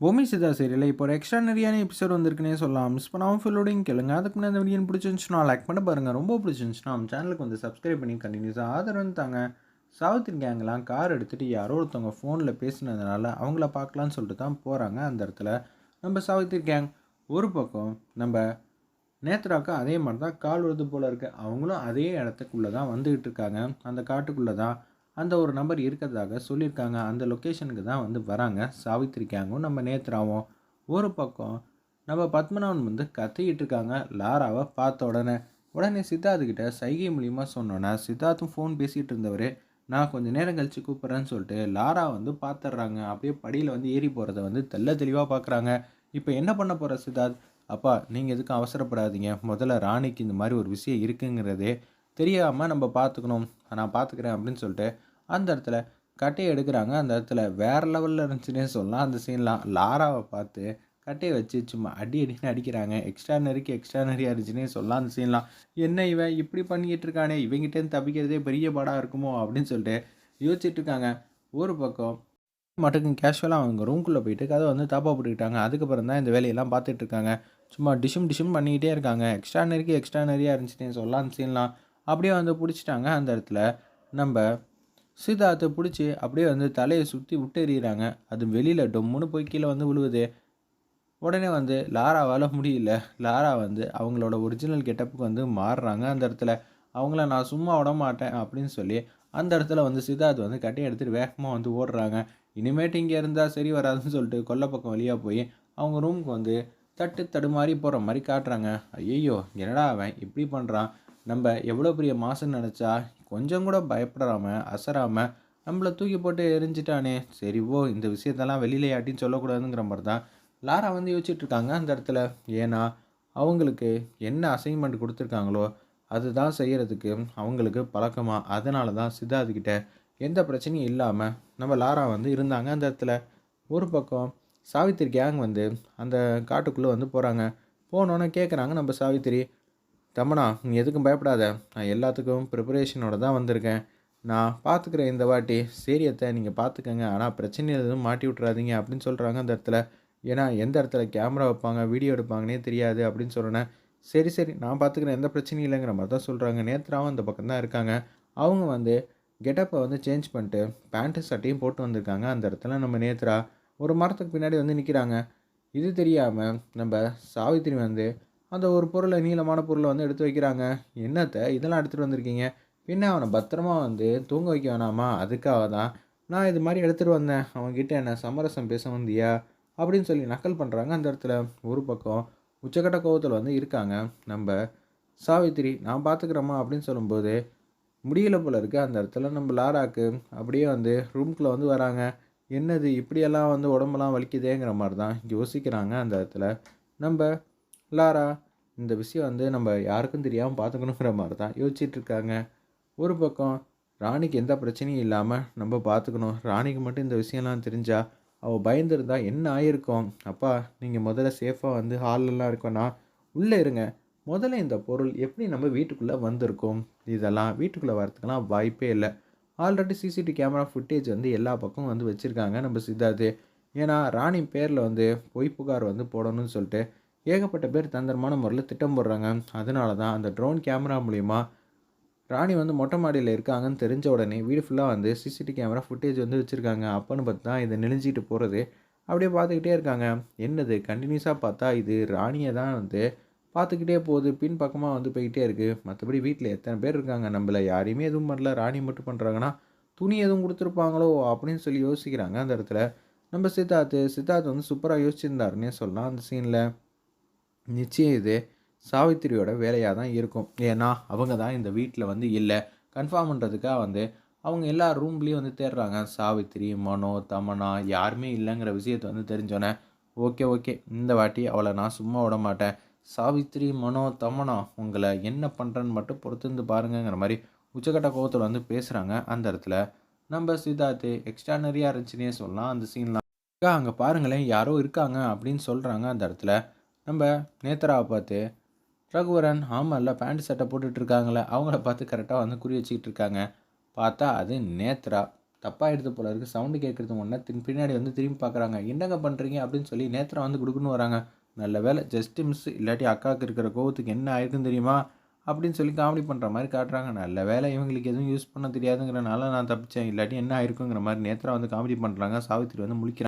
பூமி சிதா சீரியல் இப்போ ஒரு எக்ஸ்ட்ரா நிறையான எபிசோட் வந்திருக்குனே சொல்லலாம் மிஸ் பண்ணாமல் ஃபுல்லோடையும் கேளுங்க. அதுக்கு முன்னாடி அந்த வீடியோ பிடிச்சிருந்துச்சுன்னா லைக் பண்ண பாருங்கள் ரொம்ப பிடிச்சிருந்துச்சுன்னா நம்ம சேனலுக்கு வந்து சப்ஸ்கிரைப் பண்ணி கண்டினியூஸாக ஆதரவு தாங்க. சவுத் கேங்கெல்லாம் கார் எடுத்துகிட்டு யாரோ ஒருத்தவங்க ஃபோனில் பேசினதுனால அவங்கள பார்க்கலான்னு சொல்லிட்டு தான் போகிறாங்க அந்த இடத்துல. நம்ம சாவித்திரி கேங் ஒரு பக்கம் நம்ம நேத்ராக்கு அதே மாதிரி தான் கால் வருது போல் இருக்குது அவங்களும் அதே இடத்துக்குள்ளே தான் வந்துக்கிட்டு இருக்காங்க. அந்த காட்டுக்குள்ளே தான் அந்த ஒரு நம்பர் இருக்கிறதாக சொல்லியிருக்காங்க. அந்த லொக்கேஷனுக்கு தான் வந்து வராங்க. சாவித்திரி கேங்கும் நம்ம நேத்ராவும் ஒரு பக்கம் நம்ம பத்மநாபன் வந்து கத்திக்கிட்டு இருக்காங்க. லாராவை பார்த்த உடனே உடனே சித்தார்த்துக்கிட்ட சைகை மூலியமாக சொன்னோன்னா சித்தார்த்தும் ஃபோன் பேசிகிட்டு இருந்தவர் நான் கொஞ்சம் நேரம் கழித்து கூப்பிட்றேன்னு சொல்லிட்டு லாரா வந்து பார்த்துட்றாங்க அப்படியே படியில் வந்து ஏறி போகிறத வந்து தெல்ல தெளிவாக பார்க்குறாங்க இப்போ என்ன பண்ண போகிற சித்தார்த்? அப்பா நீங்கள் எதுக்கும் அவசரப்படாதீங்க. முதல்ல ராணிக்கு இந்த மாதிரி ஒரு விஷயம் இருக்குங்கிறதே தெரியாமல் நம்ம பார்த்துக்கணும் நான் பார்த்துக்கிறேன் அப்படின்னு சொல்லிட்டு அந்த இடத்துல கட்டையை எடுக்கிறாங்க. அந்த இடத்துல வேறு லெவலில் இருந்துச்சுன்னே சொல்லலாம். அந்த சீன்லாம் லாராவை பார்த்து கட்டையை வச்சு சும்மா அடி அடின்னு அடிக்கிறாங்க. எக்ஸ்ட்ரானரிக்கு எக்ஸ்ட்ரானரியாக இருந்துச்சுன்னே சொல்லலாம். அந்த சீன்லாம் என்ன இவன் இப்படி பண்ணிக்கிட்டு இருக்கானே? இவங்கிட்டேருந்து தப்பிக்கிறதே பெரிய பாடாக இருக்குமோ? அப்படின்னு சொல்லிட்டு யோசிச்சுட்டு இருக்காங்க. ஒரு பக்கம் மட்டுக்கும் கேஷுவலாக அவங்க ரூம்குள்ளே போயிட்டு கதை வந்து தாப்பா போட்டுக்கிட்டாங்க. அதுக்கப்புறம் தான் இந்த வேலையெல்லாம் பார்த்துட்டு இருக்காங்க. சும்மா டிஷும் டிஷும் பண்ணிக்கிட்டே இருக்காங்க. எக்ஸ்ட்ரானரிக்கு எக்ஸ்ட்ரானரியாக இருந்துச்சுன்னே சொல்லலாம். அந்த சீன்லாம் அப்படியே வந்து பிடிச்சிட்டாங்க. அந்த இடத்துல நம்ம சீதாத்தை பிடிச்சி அப்படியே வந்து தலையை சுற்றி விட்டு எறிகிறாங்க அது வெளியில் டொம்முன்னு போய் கீழே வந்து விழுவுது. உடனே வந்து லாராவால் முடியல. லாரா வந்து அவங்களோட ஒரிஜினல் கெட்டப்புக்கு வந்து மாறுறாங்க அந்த இடத்துல. அவங்கள நான் சும்மா விட மாட்டேன் அப்படின்னு சொல்லி அந்த இடத்துல வந்து சித்தார்த் வந்து கட்டையை எடுத்துகிட்டு வேகமாக வந்து ஓடுறாங்க. இனிமேட்டு இங்கே இருந்தால் சரி வராதுன்னு சொல்லிட்டு கொல்லை பக்கம் வழியாக போய் அவங்க ரூமுக்கு வந்து தட்டு தடுமாறி போகிற மாதிரி காட்டுறாங்க. ஐயோ என்னடா அவன் இப்படி பண்ணுறான் நம்ம எவ்வளோ பெரிய மாசுன்னு நினச்சா கொஞ்சம் கூட பயப்படாமல் அசராமல் நம்மளை தூக்கி போட்டு எரிஞ்சிட்டானே. சரி ஓ இந்த விஷயத்தெல்லாம் வெளியில யாட்டின்னு சொல்லக்கூடாதுங்கிற மாதிரி தான் லாரா வந்து யோசிச்சுட்ருக்காங்க அந்த இடத்துல. ஏன்னா அவங்களுக்கு என்ன அசைன்மெண்ட் கொடுத்துருக்காங்களோ அதுதான் செய்கிறதுக்கு அவங்களுக்கு பழக்கமாக அதனால தான் சித்தார்த்துக்கிட்ட எந்த பிரச்சனையும் இல்லாமல் நம்ம லாரா வந்து இருந்தாங்க அந்த இடத்துல. ஒரு பக்கம் சாவித்திரி கேங் வந்து அந்த காட்டுக்குள்ளே வந்து போகிறாங்க போனோன்னே கேட்குறாங்க நம்ம சாவித்திரி தமனா நீ எதுக்கும் பயப்படாத. நான் எல்லாத்துக்கும் ப்ரிப்பரேஷனோட தான் வந்திருக்கேன். நான் பார்த்துக்கிறேன் இந்த வாட்டி சரியத்தை நீங்கள் பார்த்துக்கங்க ஆனால் பிரச்சனை எதுவும் மாட்டி விட்றாதீங்க அப்படின்னு சொல்கிறாங்க அந்த இடத்துல. ஏன்னா எந்த இடத்துல கேமரா வைப்பாங்க வீடியோ எடுப்பாங்கன்னே தெரியாது அப்படின்னு சொல்கிறேன் சரி சரி நான் பார்த்துக்கிறேன் எந்த பிரச்சனையும் இல்லைங்கிற மாதிரி தான் சொல்கிறாங்க நேத்ராவும் அந்த பக்கம் தான் இருக்காங்க. அவங்க வந்து கெட்டப்பை வந்து சேஞ்ச் பண்ணிட்டு பேண்ட்டு சட்டையும் போட்டு வந்திருக்காங்க அந்த இடத்துல நம்ம நேத்ரா. ஒரு மரத்துக்கு பின்னாடி வந்து நிற்கிறாங்க இது தெரியாமல் நம்ம சாவித்திரி வந்து அந்த ஒரு பொருளை நீளமான பொருளை வந்து எடுத்து வைக்கிறாங்க. என்னத்தை? இதெல்லாம் எடுத்துகிட்டு வந்திருக்கீங்க. பின்ன அவனை பத்திரமா வந்து தூங்க வைக்க வேணாமா? அதுக்காக தான். நான் இது மாதிரி எடுத்துகிட்டு வந்தேன். அவன்கிட்ட என்ன சமரசம் பேச வந்தியா? அப்படின்னு சொல்லி நக்கல் பண்ணுறாங்க அந்த இடத்துல. ஒரு பக்கம் உச்சக்கட்ட கோவத்தில் வந்து இருக்காங்க. நம்ம சாவித்திரி நான் பார்த்துக்கிறோமா அப்படின்னு சொல்லும்போது முடியல போல இருக்குது அந்த இடத்துல நம்ம லாராக்கு அப்படியே வந்து ரூம்குள்ளே வந்து வராங்க. என்னது? இப்படியெல்லாம் வந்து உடம்பெல்லாம் வலிக்குதேங்கிற மாதிரி தான் யோசிக்கிறாங்க அந்த இடத்துல. நம்ம லாரா இந்த விஷயம் வந்து நம்ம யாருக்கும் தெரியாமல் பார்த்துக்கணுங்கிற மாதிரி தான் யோசிச்சுட்டு இருக்காங்க ஒரு பக்கம் ராணிக்கு எந்த பிரச்சனையும் இல்லாமல் நம்ம பார்த்துக்கணும் ராணிக்கு மட்டும் இந்த விஷயம்லாம் தெரிஞ்சால் அவள் பயந்துருந்தா என்ன ஆயிருக்கும்? அப்பா நீங்கள் முதல்ல சேஃபாக வந்து ஹாலெல்லாம் இருக்கோன்னா உள்ளே இருங்க. முதல்ல இந்த பொருள் எப்படி நம்ம வீட்டுக்குள்ளே வந்திருக்கோம்? இதெல்லாம் வீட்டுக்குள்ளே வரதுக்கெல்லாம் வாய்ப்பே இல்லை. ஆல்ரெடி சிசிடிவி கேமரா ஃபுட்டேஜ் வந்து எல்லா பக்கமும் வந்து வச்சுருக்காங்க நம்ம சித்தார்த்து. ஏன்னா ராணி பேரில் வந்து பொய் புகார் வந்து போடணும்னு சொல்லிட்டு ஏகப்பட்ட பேர் தந்திரமான முறையில் திட்டம் போடுறாங்க. அதனால தான் அந்த ட்ரோன் கேமரா மூலிமா ராணி வந்து மொட்டை மாடியில் இருக்காங்கன்னு தெரிஞ்ச உடனே வீடு ஃபுல்லாக வந்து சிசிடிவி கேமரா ஃபுட்டேஜ் வந்து வச்சுருக்காங்க. அப்போன்னு பார்த்து தான் இதை நெளிஞ்சிட்டு போகிறது அப்படியே பார்த்துக்கிட்டே இருக்காங்க. என்னது? கண்டினியூஸாக பார்த்தா இது ராணியை தான் வந்து பார்த்துக்கிட்டே போகுது. பின் பக்கமாக வந்து போய்கிட்டே இருக்குது மற்றபடி வீட்டில் எத்தனை பேர் இருக்காங்க? நம்மள யாரையுமே எதுவும் பண்ணல. ராணி மட்டும் பண்ணுறாங்கன்னா துணி எதுவும் கொடுத்துருப்பாங்களோ அப்படின்னு சொல்லி யோசிக்கிறாங்க அந்த இடத்துல. நம்ம சித்தார்த்து சித்தார்த் வந்து சூப்பராக யோசிச்சிருந்தாருன்னே சொல்லலாம் அந்த சீனில் நிச்சயம் இது சாவித்திரியோட வேலையாக தான் இருக்கும். ஏன்னா அவங்க தான் இந்த வீட்டில் வந்து இல்லை. கன்ஃபார்ம் பண்ணுறதுக்காக வந்து அவங்க எல்லா ரூம்லேயும் வந்து தேடுறாங்க. சாவித்திரி மனோ தமனா யாருமே இல்லைங்கிற விஷயத்தை வந்து தெரிஞ்சோன்னே ஓகே ஓகே இந்த வாட்டி அவளை நான் சும்மா விட மாட்டேன். சாவித்திரி மனோ தமனா உங்களை என்ன பண்ணுறேன்னு மட்டும் பொறுத்திருந்து பாருங்கங்கிற மாதிரி உச்சக்கட்ட கோவத்தில் வந்து பேசுகிறாங்க அந்த இடத்துல நம்ம சித்தார்த்து எக்ஸ்ட்ரானரியாக இருந்துச்சுன்னே சொல்லலாம். அந்த சீன்லாம் அங்கே பாருங்களேன் யாரோ இருக்காங்க அப்படின்னு சொல்கிறாங்க அந்த இடத்துல நம்ம நேத்ராவை பார்த்து ரகுவரன் ஆமாம்ல பேண்ட் சட்டை போட்டுட்ருக்காங்களே அவங்கள பார்த்து கரெக்டாக வந்து குறி வச்சுக்கிட்டு இருக்காங்க. பார்த்தா அது நேத்ரா. தப்பாக எடுத்து போல இருக்குது சவுண்டு கேட்குறது ஒன்றா தின் பின்னாடி வந்து திரும்பி பார்க்குறாங்க. என்னங்க பண்ணுறீங்க அப்படின்னு சொல்லி நேத்ரா வந்து கொடுக்குன்னு வராங்க. நல்ல வேலை ஜஸ்ட் மிஸ் இல்லாட்டி அக்காவுக்கு இருக்கிற கோவத்துக்கு என்ன ஆயிருக்குன்னு தெரியுமா? அப்படின்னு சொல்லி காமெடி பண்ணுற மாதிரி காட்டுறாங்க. நல்ல வேலை இவங்களுக்கு எதுவும் யூஸ் பண்ண தெரியாதுங்கிறனால நான் தப்பிச்சேன். இல்லாட்டி என்ன ஆயிருக்குங்கிற மாதிரி நேத்ரா வந்து காமெடி பண்ணுறாங்க சாவித்திரி வந்து முழிக்கிறாங்க.